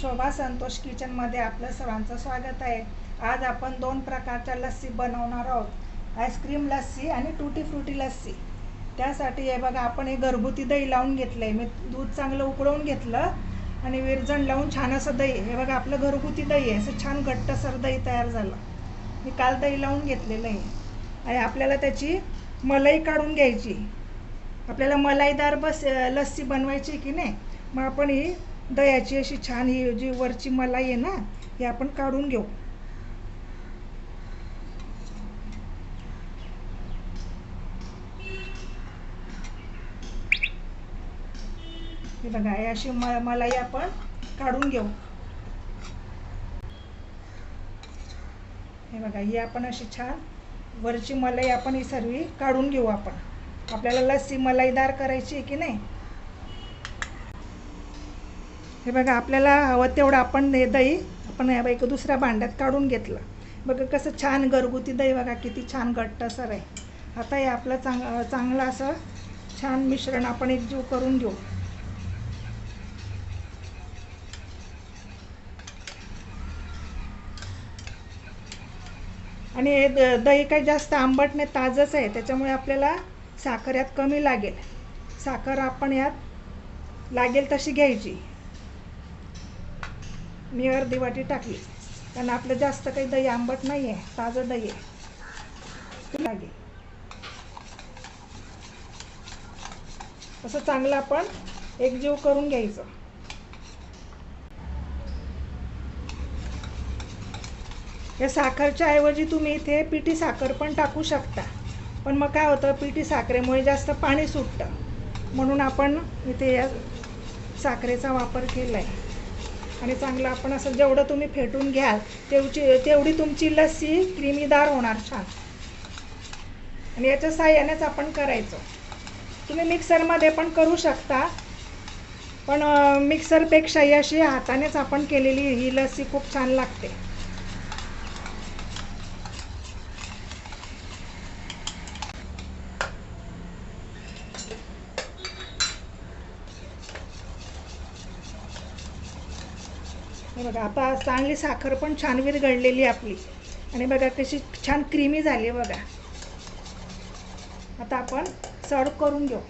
शोभा संतोष किचनमध्ये आपलं सर्वांचं स्वागत आहे. आज आपण दोन प्रकारच्या लस्सी बनवणार आहोत. आईस्क्रीम लस्सी आणि टुटी फ्रुटी लस्सी. त्यासाठी हे बघा आपण हे घरगुती दही लावून घेतलं आहे मी दूध चांगलं उकळवून घेतलं आणि विरजण लावून छान असं दही. हे बघा आपलं घरगुती दही आहे. असं छान घट्टसर दही तयार झालं. मी काल दही लावून घेतलेलं आहे. आणि आपल्याला त्याची मलाई काढून घ्यायची. आपल्याला मलाईदार बस लस्सी बनवायची की नाही? मग आपण ही दह्याची अशी छान ही जी वरची मलाई आहे ना हे आपण काढून घेऊ. हे बघा हे अशी म मलाई आपण काढून घेऊ. हे बघा ही आपण अशी छान वरची मलाई आपण ही सर्व काढून घेऊ आपण. आपल्याला लस्सी मलाईदार करायची आहे की नाही? हे बघा आपल्याला हवं तेवढं आपण हे दही आपण हे एक दुसऱ्या भांड्यात काढून घेतलं. बघा कसं छान घरगुती दही बघा किती छान घट्टसर आहे. आता हे आपलं चांग चांगलं असं छान मिश्रण आपण एकजीव करून घेऊ. आणि हे दही काही जास्त आंबट नाही ताजंच आहे. त्याच्यामुळे आपल्याला साखर यात कमी लागेल. साखर आपण यात लागेल तशी घ्यायची. मी अर्धी वाटी टाकली. कारण आपलं जास्त काही दही आंबट नाही आहे ताजं दही आहे. लागे असं चांगलं आपण एकजीव करून घ्यायचं. या साखरच्या ऐवजी तुम्ही इथे पिठी साखर पण टाकू शकता. पण मग काय होतं पिठी साखरेमुळे जास्त पाणी सुटतं. म्हणून आपण इथे या साखरेचा वापर केला आहे आणि चांगलं आपण असं जेवढं तुम्ही फेटून घ्याल तेवढी तेवढी तुमची लस्सी क्रिमीदार होणार छान. आणि याच्या साह्यानेच आपण करायचं. तुम्ही मिक्सरमध्ये पण करू शकता. पण मिक्सरपेक्षा ही अशी हातानेच आपण केलेली ही लस्सी खूप छान लागते. हे बघा आता चांगली साखर पण छान विरघळलेली आपली. आणि बघा कशी छान क्रीमी झाली बघा. आता आपण सर्व करून घेऊ.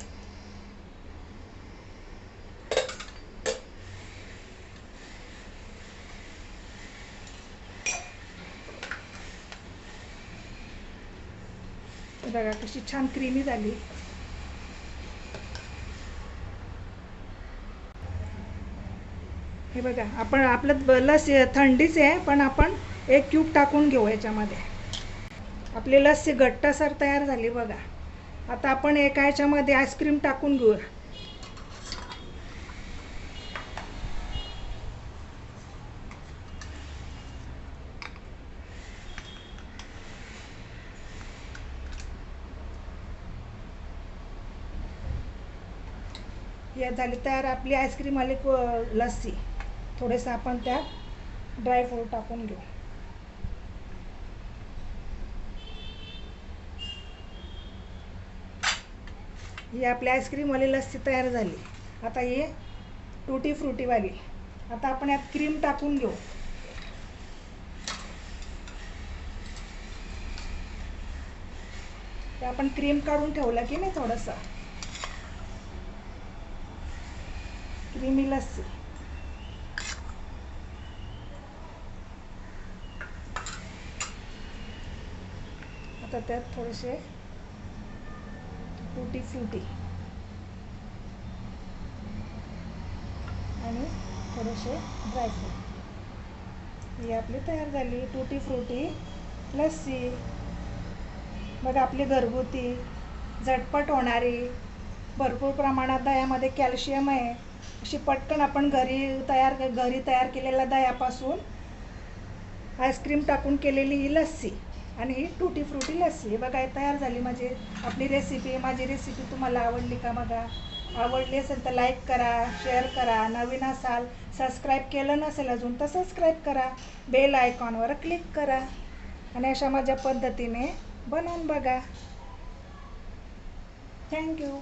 बघा कशी छान क्रीमी झाली. हे बघा आपण आपलं लस थंडीच आहे पण आपण एक क्यूब टाकून घेऊ याच्यामध्ये आपली लस्सी घट्टसर तयार झाली बघा. आता आपण एका ह्याच्यामध्ये आईस्क्रीम टाकून घेऊ. या झाली तयार आपली आईस्क्रीम आली लस्सी थोडंसं आपण त्यात ड्रायफ्रूट टाकून घेऊ. ही आपली आईस्क्रीमवाली लस्सी तयार झाली. आता ही टुटी फ्रुटीवाली आता आपण यात क्रीम टाकून घेऊ. ते आपण क्रीम काढून ठेवलं की नाही थोडंसं? क्रीमी लस्सी. आता त्यात थोडेसे. टुटी फ्रुटी आणि थोडेसे ड्रायफ्रूट ही आपली तयार झाली. टुटी फ्रुटी लस्सी मग आपली घरगुती झटपट होणारी भरपूर प्रमाणात दह्यामध्ये कॅल्शियम आहे. अशी पटकन आपण घरी तयार घरी तयार केलेल्या दह्यापासून आईस्क्रीम टाकून केलेली ही लस्सी. आणि टुटी फ्रुटी लस्सी हे बघा तयार झाली माझी आपली रेसिपी माझी रेसिपी तुम्हाला आवडली का बघा? आवडली असेल तर लाईक करा शेअर करा. नवीन असाल सबस्क्राईब केलं नसेल अजून तर सबस्क्राईब करा. बेल आयकॉनवर क्लिक करा. आणि अशा माझ्या पद्धतीने बनवून बघा. थँक्यू